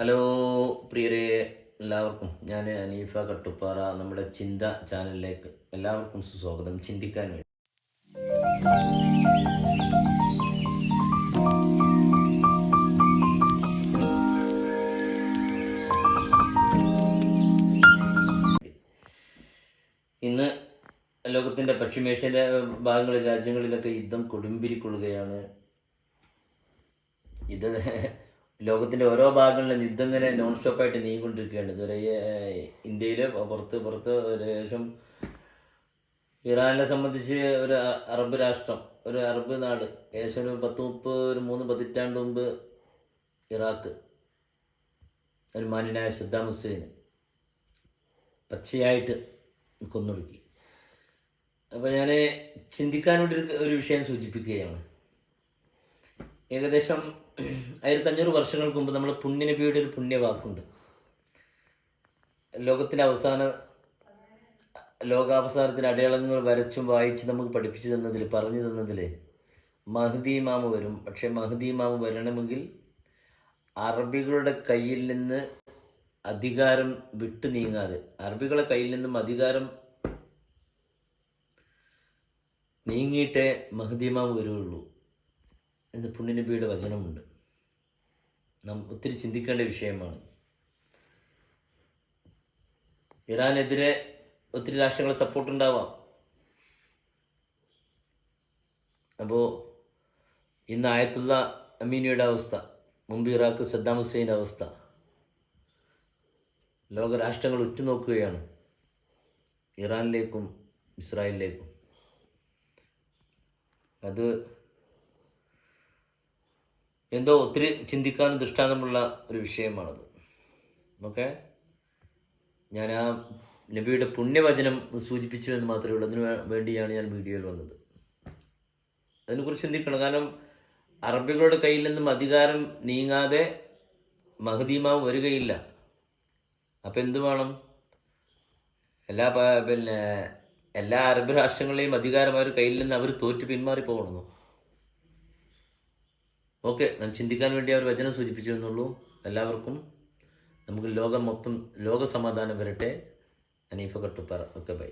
Hello പ്രിയരെ എല്ലാവർക്കും. ഞാൻ അനീഫ കട്ടുപ്പാറ നമ്മുടെ ചിന്ത ചാനലിലേക്ക് എല്ലാവർക്കും സുസ്വാഗതം. ചിന്തിക്കാൻ വേണ്ടി. ഇന്ന് ലോകത്തിന്റെ പശ്ചിമേഷ്യൻ ഭാഗങ്ങളിൽ രാജ്യങ്ങളിലൊക്കെ യുദ്ധം കൊടുമ്പിരിക്കൊള്ളുകയാണ്. ഇത് ലോകത്തിന്റെ ഓരോ ഭാഗങ്ങളിലും യുദ്ധം ഇങ്ങനെ നോൺ സ്റ്റോപ്പായിട്ട് നീങ്ങിക്കൊണ്ടിരിക്കുകയാണ്. ഇതുവരെ ഇന്ത്യയിൽ പുറത്ത് പുറത്ത് ഏകദേശം ഇറാനെ സംബന്ധിച്ച് ഒരു അറബ് രാഷ്ട്രം ഒരു അറബ് നാട് ഏകദേശം ഒരു പത്ത് മുപ്പത് ഒരു മൂന്ന് പതിറ്റാണ്ട് മുമ്പ് ഇറാഖ് ഒരു മാന്യനായ സദ്ദാം ഹുസൈന് പച്ചയായിട്ട് കൊന്നൊടുക്കി. അപ്പോൾ ഞാൻ ചിന്തിക്കാൻ വേണ്ടി ഒരു- വിഷയം സൂചിപ്പിക്കുകയാണ്. ഏകദേശം ആയിരത്തഞ്ഞൂറ് വർഷങ്ങൾക്ക് മുമ്പ് നമ്മൾ പുണ്യനബിയുടെ ഒരു പുണ്യവാക്കുണ്ട്. ലോകത്തിന്റെ അവസാന ലോകാവസാനത്തിന് അടയാളങ്ങൾ വരച്ചും വായിച്ചും നമുക്ക് പഠിപ്പിച്ചു തന്നതിൽ പറഞ്ഞു തന്നതിൽ മഹദി ഇമാമ് വരും. പക്ഷേ മഹദി ഇമാമ് വരണമെങ്കിൽ അറബികളുടെ കയ്യിൽ നിന്ന് അധികാരം വിട്ടു നീങ്ങാതെ അറബികളുടെ കയ്യിൽ നിന്നും അധികാരം നീങ്ങിയിട്ടേ മഹദി വരുള്ളൂ എന്ന് പുണ്യനബിയുടെ വചനമുണ്ട്. നാം ഒത്തിരി ചിന്തിക്കേണ്ട വിഷയമാണ്. ഇറാനെതിരെ ഒത്തിരി രാഷ്ട്രങ്ങളെ സപ്പോർട്ട് ഉണ്ടാവാം. അപ്പോൾ ഇന്ന് ആയത്തുള്ള അമീനിയുടെ അവസ്ഥ മുമ്പ് ഇറാഖ് സദ്ദാം ഹുസൈന്റെ അവസ്ഥ ലോകരാഷ്ട്രങ്ങൾ ഉറ്റുനോക്കുകയാണ് ഇറാനിലേക്കും ഇസ്രായേലിലേക്കും. അത് എന്തോ ഒത്തിരി ചിന്തിക്കാനും ദൃഷ്ടാന്തമുള്ള ഒരു വിഷയമാണത്. ഓക്കെ? ഞാൻ ആ നബിയുടെ പുണ്യവചനം സൂചിപ്പിച്ചു എന്ന് മാത്രമേ ഉള്ളൂ. അതിനു വേണ്ടിയാണ് ഞാൻ വീഡിയോയിൽ വന്നത്. അതിനെക്കുറിച്ച് ചിന്തിക്കണം. കാരണം അറബികളുടെ കയ്യിൽ നിന്നും അധികാരം നീങ്ങാതെ മഹദീമാവ് വരികയില്ല. അപ്പം എന്തു വേണം? എല്ലാ പിന്നെ എല്ലാ അറബ് രാഷ്ട്രങ്ങളെയും അധികാരം അവർ കയ്യിൽ നിന്ന് അവർ തോറ്റു പിന്മാറി പോകണമെന്നോ ഓക്കെ നാം ചിന്തിക്കാൻ വേണ്ടി അവർ വചനം സൂചിപ്പിച്ചു എന്നുള്ളൂ എല്ലാവർക്കും നമുക്ക് ലോകം മൊത്തം ലോക സമാധാനം വരട്ടെ. അനീഫ കട്ടുപ്പാറ. Okay bye.